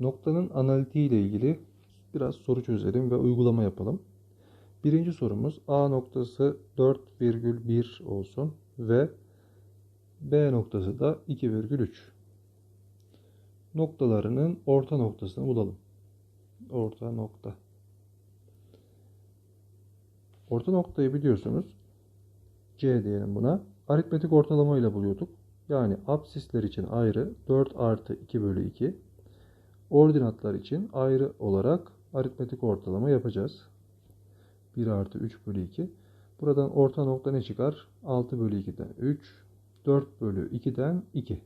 Noktanın analitiği ile ilgili biraz soru çözelim ve uygulama yapalım. Birinci sorumuz A noktası 4,1 olsun ve B noktası da 2,3. Noktalarının orta noktasını bulalım. Orta nokta. Orta noktayı biliyorsunuz. C diyelim buna. Aritmetik ortalama ile buluyorduk. Yani absisler için ayrı 4 artı 2 bölü 2. Ordinatlar için ayrı olarak aritmetik ortalama yapacağız. 1 artı 3 bölü 2. Buradan orta nokta ne çıkar? 6 bölü 2'den 3. 4 bölü 2'den 2.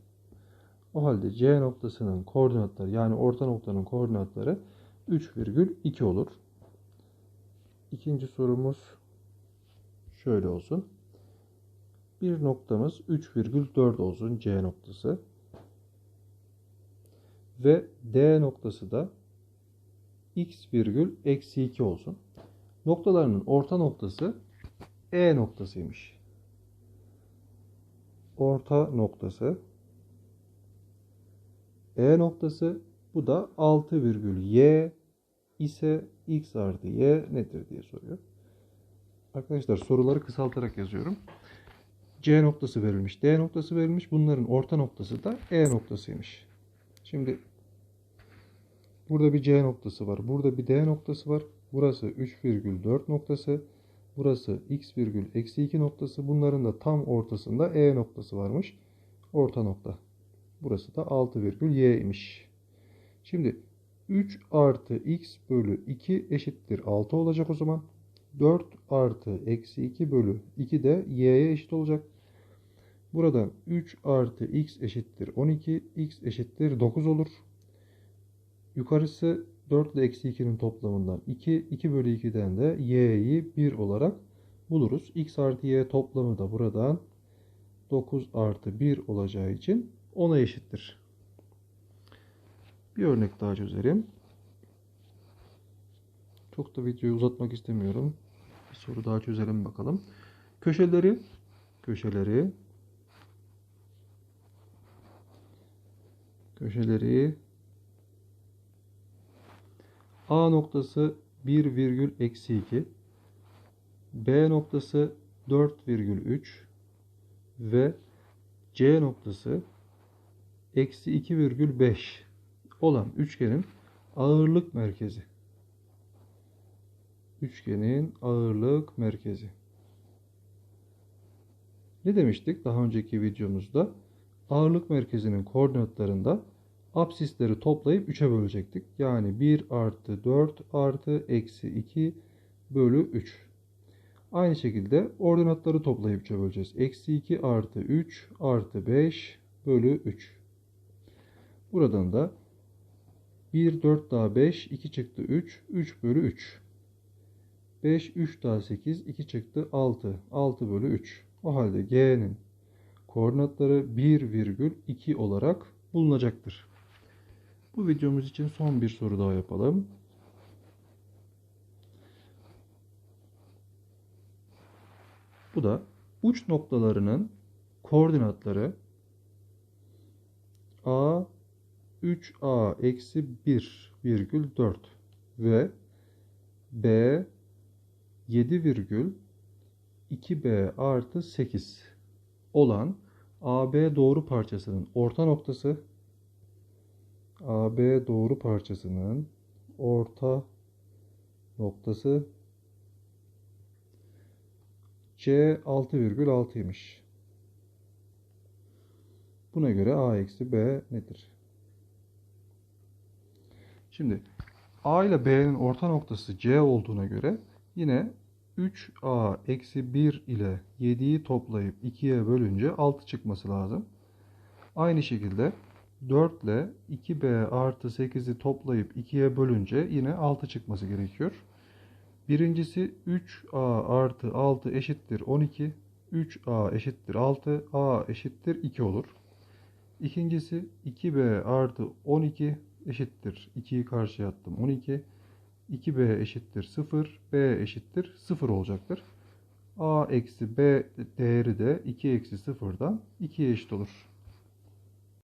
O halde C noktasının koordinatları yani orta noktanın koordinatları 3,2 olur. İkinci sorumuz şöyle olsun. Bir noktamız 3,4 olsun C noktası. Ve D noktası da x virgül eksi 2 olsun. Noktalarının orta noktası E noktasıymış. Orta noktası E noktası bu da 6 virgül y ise x artı y nedir diye soruyor. Arkadaşlar soruları kısaltarak yazıyorum. C noktası verilmiş, D noktası verilmiş. Bunların orta noktası da E noktasıymış. Şimdi burada bir C noktası var. Burada bir D noktası var. Burası 3,4 noktası. Burası x virgül eksi 2 noktası. Bunların da tam ortasında E noktası varmış. Orta nokta. Burası da 6 virgül y imiş. Şimdi 3 artı x bölü 2 eşittir 6 olacak o zaman. 4 artı eksi 2 bölü 2 de y'ye eşit olacak. Buradan 3 artı x eşittir 12, x eşittir 9 olur. Yukarısı 4 ile eksi 2'nin toplamından 2, 2 bölü 2'den de y'yi 1 olarak buluruz. x artı y toplamı da buradan 9 artı 1 olacağı için 10'a eşittir. Bir örnek daha çözelim. Çok da videoyu uzatmak istemiyorum. Bir soru daha çözelim bakalım. Köşeleri köşeleri köşeleri A noktası 1 virgül eksi 2 B noktası 4 virgül 3 ve C noktası eksi 2 virgül 5 olan üçgenin ağırlık merkezi. Üçgenin ağırlık merkezi. Ne demiştik daha önceki videomuzda? Ağırlık merkezinin koordinatlarında absisleri toplayıp 3'e bölecektik. Yani 1 artı 4 artı eksi 2 bölü 3. Aynı şekilde ordinatları toplayıp 3'e böleceğiz. Eksi 2 artı 3 artı 5 bölü 3. Buradan da 1, 4 daha 5, 2 çıktı 3, 3 bölü 3. 5, 3 daha 8, 2 çıktı 6, 6 bölü 3. O halde G'nin koordinatları 1 virgül 2 olarak bulunacaktır. Bu videomuz için son bir soru daha yapalım. Bu da uç noktalarının koordinatları A 3A eksi 1 virgül 4 ve B 7 virgül 2B artı 8 olan AB doğru parçasının orta noktası AB doğru parçasının orta noktası C 6,6'ymış. Buna göre A eksi B nedir? Şimdi A ile B'nin orta noktası C olduğuna göre yine 3A eksi 1 ile 7'yi toplayıp 2'ye bölünce 6 çıkması lazım. Aynı şekilde 4 ile 2B artı 8'i toplayıp 2'ye bölünce yine 6 çıkması gerekiyor. Birincisi 3A artı 6 eşittir 12. 3A eşittir 6. A eşittir 2 olur. İkincisi 2B artı 12 eşittir. 2'yi karşıya attım 12. 2B eşittir 0. B eşittir 0 olacaktır. A eksi B değeri de 2 eksi 0'dan 2'ye eşit olur.